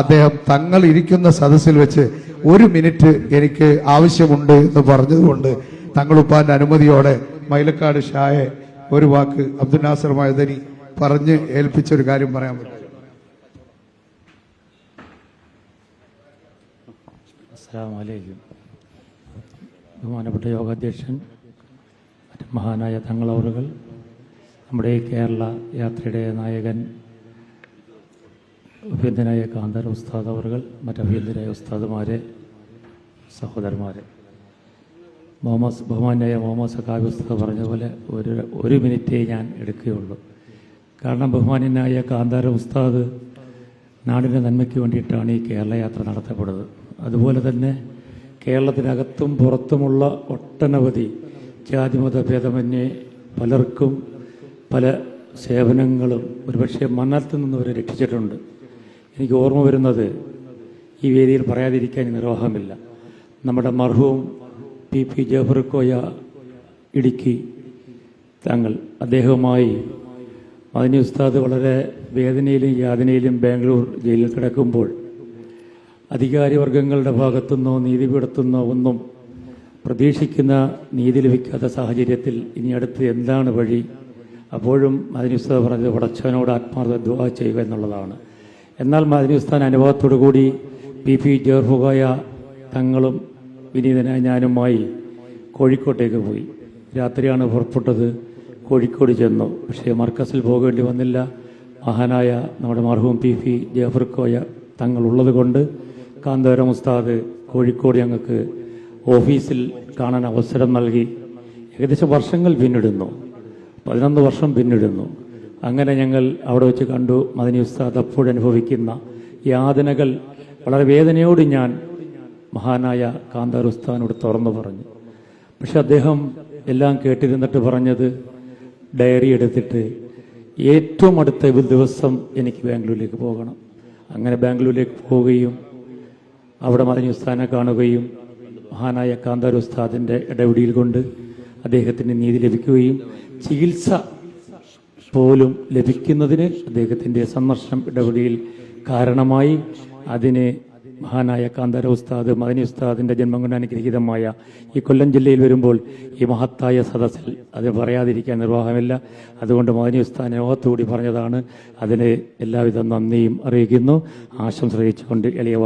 അദ്ദേഹം തങ്ങൾ ഇരിക്കുന്ന സദസ്സിൽ വെച്ച് ഒരു മിനിറ്റ് എനിക്ക് ആവശ്യമുണ്ട് എന്ന് പറഞ്ഞതുകൊണ്ട് തങ്ങളുപ്പാന്റെ അനുമതിയോടെ മൈലക്കാട് ഷായെ ഒരു വാക്ക് അബ്ദുൽ നാസർ മൈദനി പറഞ്ഞ് ഏൽപ്പിച്ച ഒരു കാര്യം പറയാൻ പറ്റും. ബഹുമാനപ്പെട്ട യോഗാധ്യക്ഷൻ മഹാനായ തങ്ങളവറുകൾ നമ്മുടെ കേരള യാത്രയുടെ നായകൻ അഭ്യന്തനായ കാന്താര ഉസ്താദ് അവർകൾ മറ്റഭ്യന്തരായ ഉസ്താദുമാരെ സഹോദരന്മാരെ. മോമാസ് ബഹുമാനായ മുഹമ്മദ് സഖാബി ഉസ്താദ് പറഞ്ഞ പോലെ ഒരു ഒരു മിനിറ്റേ ഞാൻ എടുക്കുകയുള്ളൂ. കാരണം ബഹുമാന്യനായ കാന്താര ഉസ്താദ് നാടിന്റെ നന്മയ്ക്ക് വേണ്ടിയിട്ടാണ് ഈ കേരള യാത്ര നടത്തപ്പെടുന്നത്. അതുപോലെ തന്നെ കേരളത്തിനകത്തും പുറത്തുമുള്ള ഒട്ടനവധി ജാതിമത ഭേദമന്യേ പലർക്കും പല സേവനങ്ങളും ഒരുപക്ഷെ മണ്ണത്ത് നിന്നവരെ രക്ഷിച്ചിട്ടുണ്ട്. എനിക്ക് ഓർമ്മ വരുന്നത് ഈ വേദിയിൽ പറയാതിരിക്കാൻ നിർവാഹമില്ല. നമ്മുടെ മർഹൂം പി പി ജഫർക്കോയ ഇടുക്കി തങ്ങൾ അദ്ദേഹവുമായി മദനി ഉസ്താദ് വളരെ വേദനയിലും യാതനയിലും ബാംഗ്ലൂർ ജയിലിൽ കിടക്കുമ്പോൾ അധികാരിവർഗങ്ങളുടെ ഭാഗത്തുനിന്നോ നീതിപീഠത്തുനിന്നോ ഒന്നും പ്രതീക്ഷിക്കുന്ന നീതി ലഭിക്കാത്ത സാഹചര്യത്തിൽ ഇനി അടുത്ത് എന്താണ് വഴി? അപ്പോഴും മദനി ഉസ്താദ് പറഞ്ഞത് പടച്ചവനോട് ആത്മാർത്ഥ ദുആ ചെയ്യുക എന്നുള്ളതാണ്. എന്നാൽ മദനി ഉസ്താൻ അനുഭവത്തോടു കൂടി പി പി ജോർഫുകായ തങ്ങളും വിനീതനായ ഞാനുമായി കോഴിക്കോട്ടേക്ക് പോയി. രാത്രിയാണ് പുറപ്പെട്ടത്. കോഴിക്കോട് ചെന്നു. പക്ഷേ മർക്കസിൽ പോകേണ്ടി വന്നില്ല. മഹാനായ നമ്മുടെ മർഹൂം പി പി ജഫർക്കോയ തങ്ങളുള്ളത് കൊണ്ട് കാന്തോരം ഉസ്താദ് കോഴിക്കോട് ഞങ്ങൾക്ക് ഓഫീസിൽ കാണാൻ അവസരം നൽകി. ഏകദേശം വർഷങ്ങൾ പിന്നിടുന്നു. പതിനൊന്ന് വർഷം പിന്നിടുന്നു. അങ്ങനെ ഞങ്ങൾ അവിടെ വെച്ച് കണ്ടു. മദനി ഉസ്താദ് അപ്പോഴനുഭവിക്കുന്ന യാതനകൾ. വളരെ വേദനയോട് ഞാൻ മഹാനായ കാന്താർ ഉസ്താദിനോട് തുറന്നു പറഞ്ഞു. പക്ഷെ അദ്ദേഹം എല്ലാം കേട്ടിരുന്നിട്ട് പറഞ്ഞത് ഡയറി എടുത്തിട്ട് ഏറ്റവും അടുത്ത ദിവസം എനിക്ക് ബാംഗ്ലൂരിലേക്ക് പോകണം. അങ്ങനെ ബാംഗ്ലൂരിലേക്ക് പോവുകയും അവിടെ മദനി ഉസ്താദിനെ കാണുകയും മഹാനായ കാന്താർ ഉസ്താദിന്റെ ഇടപെടിയിൽ കൊണ്ട് അദ്ദേഹത്തിന് നീതി ലഭിക്കുകയും ചികിത്സ പോലും ലഭിക്കുന്നതിന് അദ്ദേഹത്തിന്റെ സന്ദർശനം ഇടപെടിയിൽ കാരണമായി അതിന് മഹാനായ കാന്താര ഉസ്താദ് മദനി ഉസ്താദിന്റെ ജന്മം കൊണ്ട് അനുഗ്രഹീതമായ ഈ കൊല്ലം ജില്ലയിൽ വരുമ്പോൾ ഈ മഹത്തായ സദസ്സിൽ അത് പറയാതിരിക്കാൻ നിർവാഹമില്ല. അതുകൊണ്ട് മദനി ഉസ്താദിനെ ഓത്തുകൂടി പറഞ്ഞതാണ്. അതിന് എല്ലാവിധ നന്ദിയും അറിയിക്കുന്നു. ആശംസ അറിയിച്ചുകൊണ്ട് എളിയ